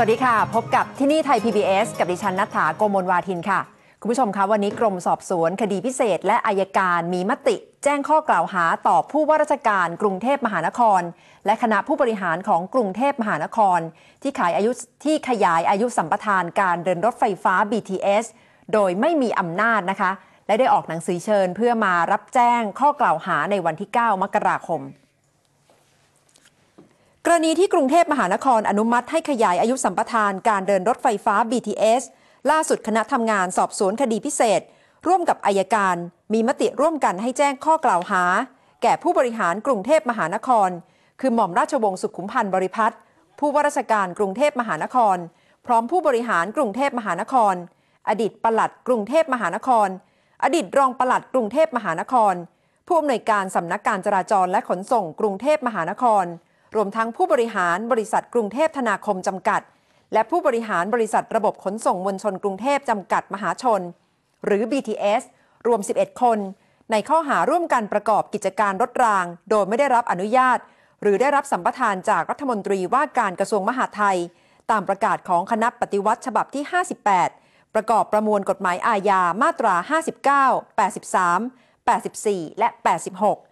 สวัสดีค่ะ พบกับที่นี่ไทย PBS กับดิฉันนัฐาโกมลวาทินค่ะ คุณผู้ชมคะวันนี้กรมสอบสวน คดีพิเศษ และอายการมีมติ แจ้งข้อกล่าวหาต่อผู้ว่าราชการกรุงเทพมหานคร และคณะผู้บริหารของกรุงเทพมหานคร ที่ขายอายุที่ขยายอายุสัมปทานการเดินรถไฟฟ้า BTS โดยไม่มีอำนาจนะคะ และได้ออกหนังสือเชิญเพื่อมารับแจ้งข้อกล่าวหาในวันที่ 9 มกราคม กรณีที่กรุงเทพมหานครอนุมัติให้ขยายอายุสัมปทานการเดินรถไฟฟ้า BTS ล่าสุดคณะทำงานสอบสวนคดีพิเศษ ร่วมกับอายการ มีมติร่วมกันให้แจ้งข้อกล่าวหา แก่ผู้บริหารกรุงเทพมหานคร คือหม่อมราชวงศ์สุขุมพันธ์บริพัตรผู้ว่าราชการกรุงเทพมหานคร พร้อมผู้บริหารกรุงเทพมหานคร อดีตปลัดกรุงเทพมหานคร อดีตรองปลัดกรุงเทพมหานคร ผู้อำนวยการสำนักการจราจรและขนส่งกรุงเทพมหานคร รวมทั้งผู้บริหารบริษัทกรุงเทพธนาคมจำกัด และผู้บริหารบริษัทระบบขนส่งมวลชนกรุงเทพจำกัดมหาชน หรือ BTS รวม 11 คน ในข้อหาร่วมกันประกอบกิจการรถราง โดยไม่ได้รับอนุญาต หรือได้รับสัมปทานจากรัฐมนตรีว่าการกระทรวงมหาดไทย ตามประกาศของคณะปฏิวัติฉบับที่ 58 ประกอบประมวลกฎหมายอาญามาตรา 59 83 84 และ 86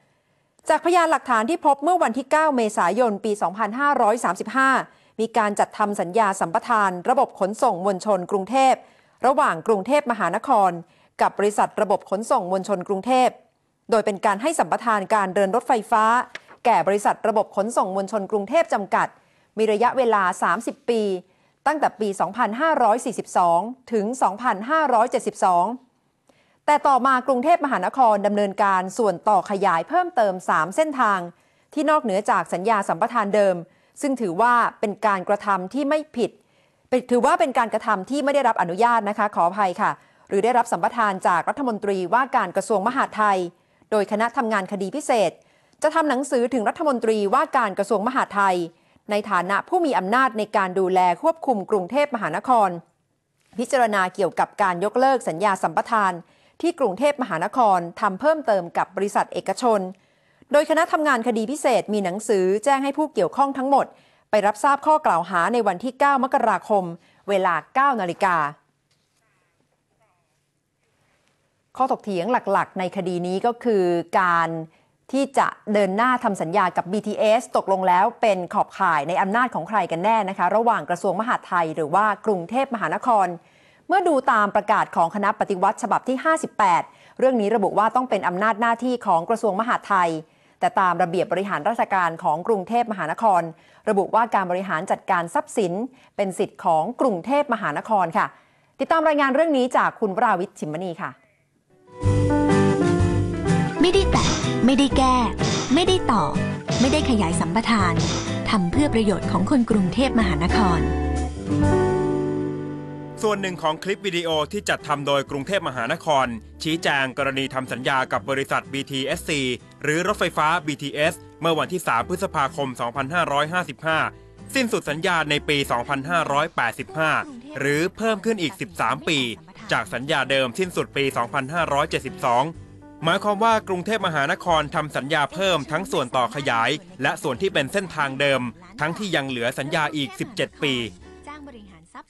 จากพยานหลักฐานที่พบเมื่อวันที่ 9 เมษายน ปี 2535 มีการจัดทำสัญญาสัมปทาน ระบบขนส่งมวลชนกรุงเทพ ระหว่างกรุงเทพมหานคร กับบริษัทระบบขนส่งมวลชนกรุงเทพ โดยเป็นการให้สัมปทานการเดินรถไฟฟ้า แก่บริษัทระบบขนส่งมวลชนกรุงเทพจำกัด มีระยะเวลา 30 ปี ตั้งแต่ปี 2542 ถึง 2572 แต่ต่อมากรุงเทพมหานครดำเนินการส่วนต่อขยายเพิ่มเติม 3 เส้นทาง ที่นอกเหนือจากสัญญาสัมปทานเดิม ซึ่งถือว่าเป็นการกระทำที่ไม่ผิด ถือว่าเป็นการกระทำที่ไม่ได้รับอนุญาตนะคะขออภัยค่ะ หรือได้รับสัมปทานจากรัฐมนตรีว่าการกระทรวงมหาดไทย โดยคณะทำงานคดีพิเศษ จะทำหนังสือถึงรัฐมนตรีว่าการกระทรวงมหาดไทย ในฐานะผู้มีอำนาจในการดูแลควบคุมกรุงเทพมหานคร พิจารณาเกี่ยวกับการยกเลิกสัญญาสัมปทาน ที่กรุงเทพมหานครทำเพิ่มเติมกับบริษัทเอกชน โดยคณะทำงานคดีพิเศษมีหนังสือแจ้งให้ผู้เกี่ยวข้องทั้งหมด ไปรับทราบข้อกล่าวหาในวันที่ 9 มกราคม เวลา 9 นาฬิกาข้อถกเถียงหลักๆ ในคดีนี้ก็คือการที่จะเดินหน้าทำสัญญากับ BTS ตกลงแล้วเป็นขอบข่ายในอำนาจของใครกันแน่นะคะ ระหว่างกระทรวงมหาดไทย หรือว่ากรุงเทพมหานคร เมื่อดูตามประกาศของคณะปฏิวัติฉบับที่ 58 เรื่องนี้ระบุว่าต้องเป็นอำนาจหน้าที่ของกระทรวงมหาดไทย แต่ตามระเบียบบริหารราชการของกรุงเทพมหานคร ระบุว่าการบริหารจัดการทรัพย์สิน เป็นสิทธิ์ของกรุงเทพมหานครค่ะ ติดตามรายงานเรื่องนี้จากคุณวราวิทย์ชิมมณีค่ะ ไม่ได้แตะไม่ได้แก้ ไม่ได้ต่อ ไม่ได้ขยายสัมปทานทำเพื่อประโยชน์ของคนกรุงเทพมหานคร ส่วนหนึ่งของคลิปวิดีโอที่จัดทำโดยกรุงเทพมหานคร ชี้แจงกรณีทำสัญญากับบริษัท BTSC หรือรถไฟฟ้า BTS เมื่อวันที่ 3 พฤษภาคม 2555 สิ้นสุดสัญญาในปี 2585 หรือเพิ่มขึ้นอีก 13 ปี จากสัญญาเดิมสิ้นสุดปี 2572 หมายความว่ากรุงเทพมหานครทำสัญญาเพิ่มทั้งส่วนต่อขยาย และส่วนที่เป็นเส้นทางเดิม ทั้งที่ยังเหลือสัญญาอีก 17 ปี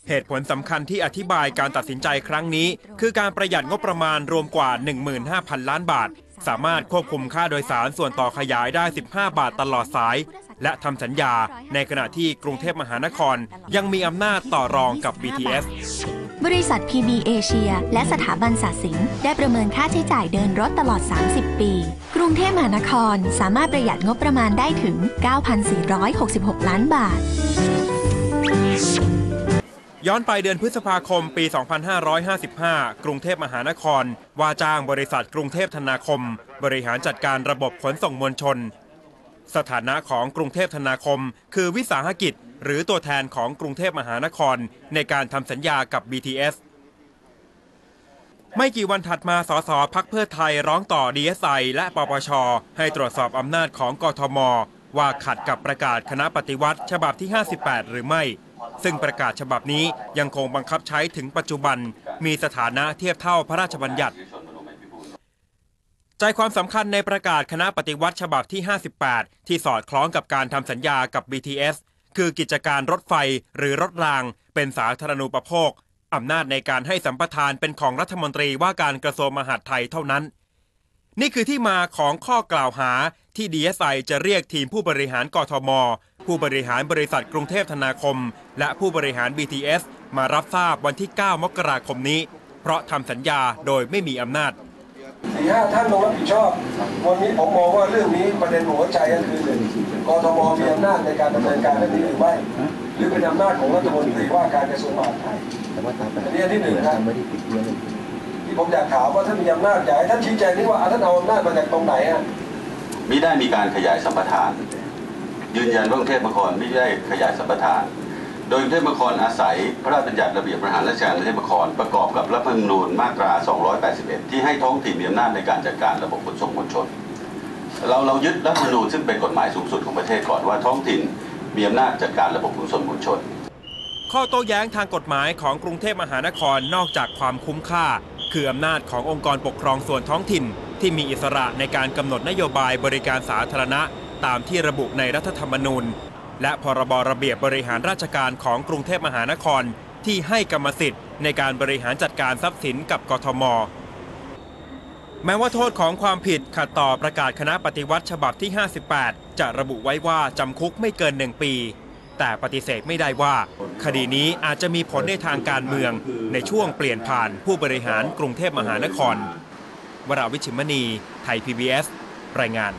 เหตุผลสำคัญที่อธิบายการตัดสินใจครั้งนี้ คือการประหยัดงบประมาณรวมกว่า 15,000 ล้านบาท สามารถควบคุมค่าโดยสารส่วนต่อขยายได้ 15 บาทตลอดสาย และทำสัญญาในขณะที่กรุงเทพมหานคร ยังมีอำนาจต่อรองกับ BTS บริษัท PB เอเชียและสถาบันศาสิงได้ประเมินค่าใช้จ่ายเดินรถตลอด 30 ปี กรุงเทพมหานครสามารถประหยัดงบประมาณได้ถึง 9,466 ล้านบาท ย้อนไปเดือนพฤษภาคมปี 2555 กรุงเทพมหานคร ว่าจ้างบริษัทกรุงเทพธนาคม บริหารจัดการระบบขนส่งมวลชน สถานะของกรุงเทพธนาคม คือวิสาหกิจ หรือตัวแทนของกรุงเทพมหานคร ในการทำสัญญากับ BTS ไม่กี่วันถัดมาสสพักเพื่อไทยร้องต่อ DSI และปปช ให้ตรวจสอบอำนาจของกทม ว่าขัดกับประกาศคณะปฏิวัติ ฉบับที่ 58 หรือไม่ ซึ่งประกาศฉบับนี้ยังคงบังคับใช้ถึงปัจจุบัน มีสถานะเทียบเท่าพระราชบัญญัติ ใจความสำคัญในประกาศคณะปฏิวัติฉบับที่ 58 ที่สอดคล้องกับการทำสัญญากับ BTS คือกิจการรถไฟหรือรถราง เป็นสาธารณูปโภคอำนาจในการให้สัมปทานเป็นของรัฐมนตรีว่าการกระทรวงมหาดไทยเท่านั้น นี่คือที่มาของข้อกล่าวหาที่ DSI จะเรียกทีมผู้บริหารกทม ผู้บริหารบริษัทกรุงเทพธนาคม และผู้บริหาร BTS มารับทราบวันที่ 9 มกราคมนี้ เพราะทำสัญญาโดยไม่มีอำนาจสี่ห้าท่านลงรับผิดชอบ วันนี้ผมมองว่าเรื่องนี้ประเด็นหัวใจก็คือหนึ่งกทมมีอำนาจในการดำเนินการเรื่องนี้หรือไม่หรือเป็นอำนาจของรัฐมนตรีว่าการกระทรวงมหาดไทยอันนี้อันที่หนึ่งนะที่ผมอยากถามว่าท่านมีอำนาจอยากให้ท่านชี้แจงนี่ว่าอะท่านเอาอำนาจมาจากตรงไหนอะมิได้มีการขยายสัมปทาน ยืนยันว่ากรุงเทพมหานครไม่ได้ขยายสัมปทาน โดยกรุงเทพมหานครอาศัย พระราชบัญญัติระเบียบบริหารราชการกรุงเทพมหานครประกอบกับรัฐธรรมนูญมาตรา 281 ที่ให้ท้องถิ่นมีอำนาจในการจัดการระบบขนส่งมวลชน เราเรายึดรัฐธรรมนูญซึ่งเป็นกฎหมายสูงสุดของประเทศก่อนว่าท้องถิ่นมีอำนาจจัดการระบบขนส่งมวลชน ข้อโต้แย้งทางกฎหมายของกรุงเทพมหานครนอกจากความคุ้มค่า คืออำนาจขององค์กรปกครองส่วนท้องถิ่น ที่มีอิสระในการกำหนดนโยบายบริการสาธารณะ ตามที่ระบุในรัฐธรรมนูญ และพรบระเบียบบริหารราชการของกรุงเทพมหานคร ที่ให้กรรมสิทธิ์ในการบริหารจัดการทรัพย์สินกับกทม แม้ว่าโทษของความผิดขัดต่อประกาศคณะปฏิวัติฉบับที่ 58 จะระบุไว้ว่าจำคุกไม่เกินหนึ่งปี แต่ปฏิเสธไม่ได้ว่า คดีนี้อาจจะมีผลในทางการเมือง ในช่วงเปลี่ยนผ่านผู้บริหารกรุงเทพมหานคร วราวิชิมณี ไทย PBS รายงาน